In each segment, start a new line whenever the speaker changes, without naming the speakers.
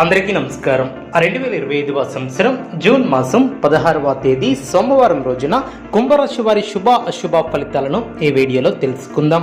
అందరికీ నమస్కారం. రెండు వేల ఇరవై ఐదవ సంవత్సరం జూన్ మాసం పదహారవ తేదీ సోమవారం రోజున కుంభరాశి వారి శుభ అశుభ ఫలితాలను ఈ వీడియోలో తెలుసుకుందాం.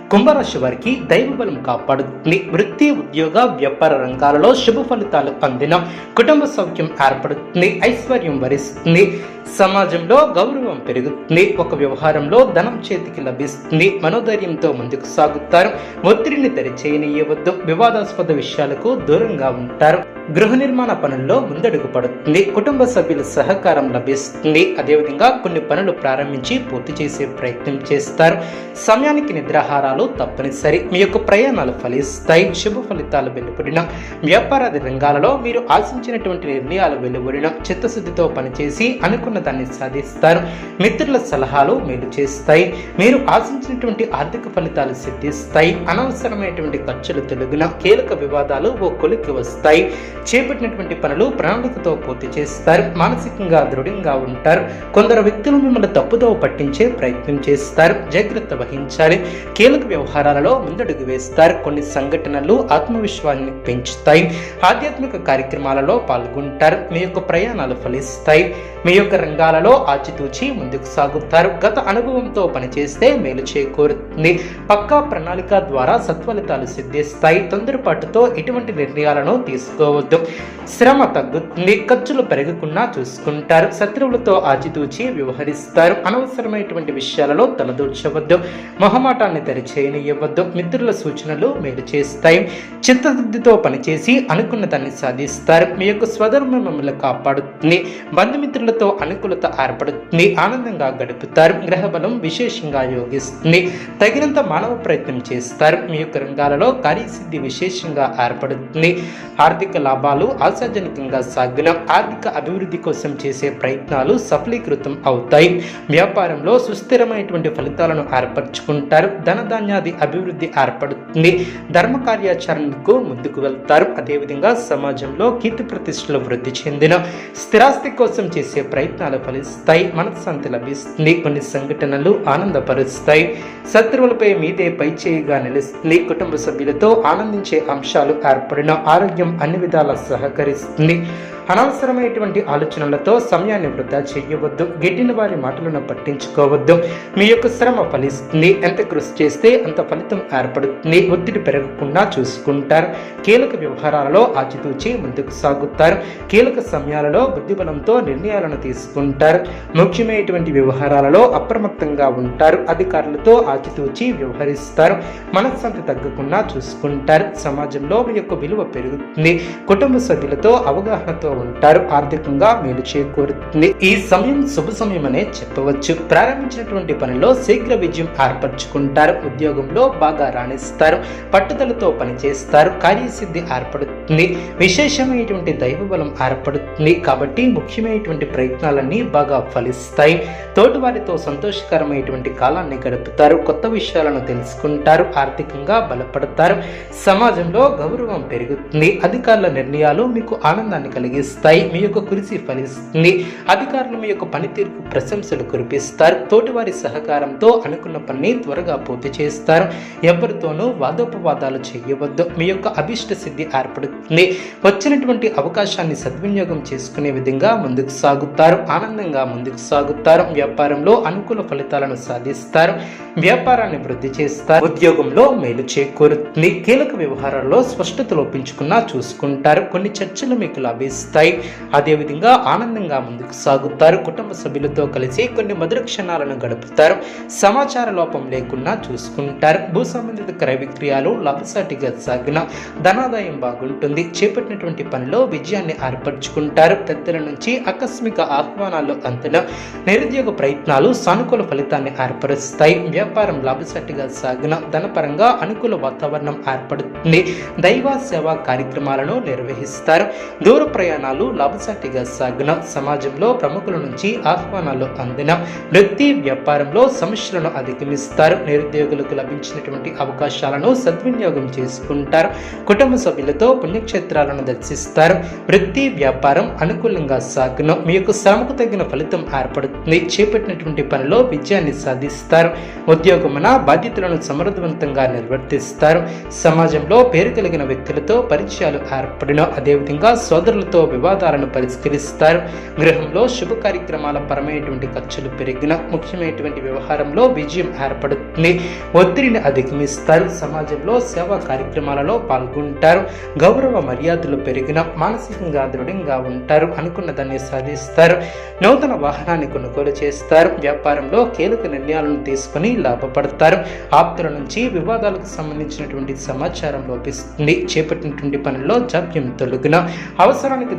కుంభరాశి వారికి దైవ బలం కాపాడుతుంది. వృత్తి ఉద్యోగ వ్యాపార రంగాలలో శుభ ఫలితాలు అందిన కుటుంబ సౌఖ్యం ఏర్పడుతుంది. ఐశ్వర్యం వరిస్తుంది. సమాజంలో గౌరవం పెరుగుతుంది. ఒక వ్యవహారంలో ధనం చేతికి లభిస్తుంది. మనోధైర్యంతో ముందుకు సాగుతారు. ఒత్తిడిని దరిచేయనీయవద్దు వివాదాస్పద విషయాలకు దూరంగా ఉంటారు. గృహ నిర్మాణ పనుల్లో ముందడుగు పడుతుంది. కుటుంబ సభ్యుల సహకారం లభిస్తుంది. అదేవిధంగా కొన్ని పనులు ప్రారంభించి పూర్తి చేసే ప్రయత్నం చేస్తారు. సమయానికి నిద్రాహారాలు తప్పనిసరి. మీ యొక్క ప్రయాణాలు ఫలిస్తాయి. శుభ ఫలితాలు వెలువడిన. వ్యాపారాది రంగాలలో మీరు ఆశించినటువంటి నిర్ణయాలు వెలువడిన. చిత్తశుద్ధితో పనిచేసి అనుకున్న దాన్ని సాధిస్తారు. మిత్రుల సలహాలు మేలు చేస్తాయి. మీరు ఆశించినటువంటి ఆర్థిక ఫలితాలు సిద్ధిస్తాయి. అనవసరమైనటువంటి ఖర్చులు తొలగిన కీలక వివాదాలు ఓ కొలికి వస్తాయి. చేపట్టినటువంటి పనులు ప్రణాళికతో పూర్తి చేస్తారు. మానసికంగా దృఢంగా ఉంటారు. కొందరు వ్యక్తులు మిమ్మల్ని తప్పుదో పట్టించే ప్రయత్నం చేస్తారు. జాగ్రత్త వహించాలి. కీలక వ్యవహారాలలో ముందడుగు వేస్తారు. కొన్ని సంఘటనలు ఆత్మవిశ్వాసాన్ని పెంచుతాయి. ఆధ్యాత్మిక కార్యక్రమాలలో పాల్గొంటారు. మీ యొక్క ప్రయాణాలు ఫలిస్తాయి. మీ యొక్క రంగాలలో ఆచితూచి ముందుకు సాగుతారు. గత అనుభవంతో పనిచేస్తే మేలు చేకూరుతుంది. పక్కా ప్రణాళిక ద్వారా సత్ఫలితాలు సిద్ధిస్తాయి. తొందరపాటుతో ఎటువంటి నిర్ణయాలను తీసుకోవద్దు. శ్రమ తగ్గుతుంది. ఖర్చులు పెరగకుండా చూసుకుంటారు. శత్రువులతో ఆచితూచి వ్యవహరిస్తారు. అనవసరమైనటువంటి విషయాలలో తలదూర్చవద్దు. మొహమాటాన్ని చేయనివ్వద్దు మిత్రుల సూచనలు మేలు చేస్తాయి. చిత్తశుద్ధితో పనిచేసి అనుకున్న దాన్ని సాధిస్తారు. మీ యొక్క స్వధర్మం మిమ్మల్ని కాపాడుతుంది. బంధుమిత్రులతో అనుకూలత ఏర్పడుతుంది. ఆనందంగా గడుపుతారు. గ్రహబలం విశేషంగా యోగిస్తుంది. తగినంత మానవ ప్రయత్నం చేస్తారు. మీ యొక్క రంగాలలో కార్యసిద్ధి విశేషంగా ఏర్పడుతుంది. ఆర్థిక లాభాలు ఆశాజనకంగా సాగిన. ఆర్థిక అభివృద్ధి కోసం చేసే ప్రయత్నాలు సఫలీకృతం అవుతాయి. వ్యాపారంలో సుస్థిరమైనటువంటి ఫలితాలను ఏర్పరచుకుంటారు. సామాన్యాది అభివృద్ధి ఏర్పడుతుంది. ధర్మ కార్యాచరణకు ముందుకు వెళ్తారు. అదేవిధంగా సమాజంలో కీర్తి ప్రతిష్టలు వృద్ధి చెందిన స్థిరాస్తి కోసం చేసే ప్రయత్నాలు ఫలిస్తాయి. మనశ్శాంతి లభిస్తుంది. కొన్ని సంఘటనలు ఆనందపరుస్తాయి. శత్రువులపై మీదే పై చేయిగా నిలుస్తుంది. కుటుంబ సభ్యులతో ఆనందించే అంశాలు ఏర్పడిన ఆరోగ్యం అన్ని విధాలా సహకరిస్తుంది. అనవసరమైనటువంటి ఆలోచనలతో సమయాన్ని వృధా చేయవద్దు గిట్టిన వారి మాటలను పట్టించుకోవద్దు. మీ యొక్క శ్రమ ఫలిస్తుంది ఎంత కృషి చేస్తే అంత ఫలితం ఏర్పడుతుంది. ఒత్తిడి పెరగకుండా చూసుకుంటారు. కీలక వ్యవహారాలలో ఆచితూచి ముందుకు సాగుతారు. కీలక సమయాలలో బుద్ధిబలంతో నిర్ణయాలను తీసుకుంటారు. ముఖ్యమైనటువంటి వ్యవహారాలలో అప్రమత్తంగా ఉంటారు. అధికారులతో ఆచితూచి వ్యవహరిస్తారు. మనశ్శాంతి తగ్గకుండా చూసుకుంటారు. సమాజంలో మీ యొక్క విలువ పెరుగుతుంది. కుటుంబ సభ్యులతో అవగాహనతో ఉంటారు. ఆర్థికంగా మేలు చేకూరుతుంది. ఈ సమయం శుభ సమయం అనే చెప్పవచ్చు. ప్రారంభించినటువంటి పనిలో శీఘ్ర విజయం ఏర్పరచుకుంటారు. ఉద్యోగంలో బాగా రాణిస్తారు. పట్టుదలతో పనిచేస్తారు. కార్యసిద్ధి ఏర్పడుతుంది. విశేషమైనటువంటి దైవ బలం ఏర్పడుతుంది. కాబట్టి ముఖ్యమైనటువంటి ప్రయత్నాలన్నీ బాగా ఫలిస్తాయి. తోటివారితో సంతోషకరమైనటువంటి కాలాన్ని గడుపుతారు. కొత్త విషయాలను తెలుసుకుంటారు. ఆర్థికంగా బలపడతారు. సమాజంలో గౌరవం పెరుగుతుంది. అధికారుల నిర్ణయాలు మీకు ఆనందాన్ని కలిగిస్తాయి. మీ యొక్క కృషి ఫలిస్తుంది. అధికారులు మీ యొక్క పనితీరుకు ప్రశంసలు కురిపిస్తారు. తోటివారి సహకారంతో అనుకున్న పని త్వరగా పూర్తి చేస్తారు. ఎవరితోనూ వాదోపవాదాలు చేయవద్దు. మీ యొక్క అభిష్ట సిద్ధి ఏర్పడుతుంది. వచ్చినటువంటి అవకాశాన్ని సద్వినియోగం చేసుకునే విధంగా ముందుకు సాగుతారు. ఆనందంగా ముందుకు సాగుతారు. వ్యాపారంలో అనుకూల ఫలితాలను సాధిస్తారు. వ్యాపారాన్ని వృద్ధి చేస్తారు. ఉద్యోగంలో మేలు చేకూరుతుంది. కీలక వ్యవహారాల్లో స్పష్టత లోపించుకున్నా చూసుకుంటారు. కొన్ని చర్చలు మీకు లభిస్తాయి. అదేవిధంగా ఆనందంగా ముందుకు సాగుతారు. కుటుంబ సభ్యులతో కలిసి కొన్ని మధుర క్షణాలను గడుపుతారు. సమాచార లోపం లేకుండా చూసుకుంటారు. భూ సంబంధిత క్రయ విక్రయాలు లాభసాటిగా సాగిన ధనాదాయం బాగుంటుంది. చేపట్టినటువంటి పనిలో విజయాన్ని ఏర్పరచుకుంటారు. పెద్దల నుంచి ఆకస్మిక ఆహ్వానాలు అంతన నిరుద్యోగ ప్రయత్నాలు సానుకూల ఫలితాన్ని ఏర్పరుస్తాయి. వ్యాపారం లాభసాటిగా సాగిన ధనపరంగా అనుకూల వాతావరణం ఏర్పడుతుంది. దైవ సేవా కార్యక్రమాలను నిర్వహిస్తారు. దూర ప్రయాణం ప్రయాణాలు లాభసాటిగా సాగిన సమాజంలో ప్రముఖుల నుంచి ఆహ్వానాలు అందిన వృత్తి వ్యాపారంలో సమస్యలను అధిగమిస్తారు. నిరుద్యోగులకు లభించినటువంటి అవకాశాలను సద్వినియోగం చేసుకుంటారు. కుటుంబ సభ్యులతో పుణ్యక్షేత్రాలను దర్శిస్తారు. వృత్తి వ్యాపారం అనుకూలంగా సాగును. మీ యొక్క శ్రమకు తగిన ఫలితం ఏర్పడుతుంది. చేపట్టినటువంటి పనిలో విజయాన్ని సాధిస్తారు. ఉద్యోగమున బాధ్యతలను సమర్థవంతంగా నిర్వర్తిస్తారు. సమాజంలో పేరు కలిగిన వ్యక్తులతో పరిచయాలు ఏర్పడిన. అదేవిధంగా సోదరులతో వివాదాలను పరిష్కరిస్తారు. గృహంలో శుభ కార్యక్రమాల పరమైనటువంటి ఖర్చులు పెరిగిన ముఖ్యమైనటువంటి వ్యవహారంలో విజయం ఏర్పడుతుంది. ఒత్తిడిని అధిగమిస్తారు. సమాజంలో సేవా కార్యక్రమాలలో పాల్గొంటారు. గౌరవ మర్యాదలు పెరిగిన మానసికంగా దృఢంగా ఉంటారు అనుకున్న దాన్ని సాధిస్తారు. నూతన వాహనాన్ని కొనుగోలు చేస్తారు. వ్యాపారంలో కీలక నిర్ణయాలను తీసుకుని లాభపడతారు. ఆప్తుల నుంచి వివాదాలకు సంబంధించినటువంటి సమాచారం లభిస్తుంది చేపట్టినటువంటి పనుల్లో జాప్యం తొలగిన అవసరానికి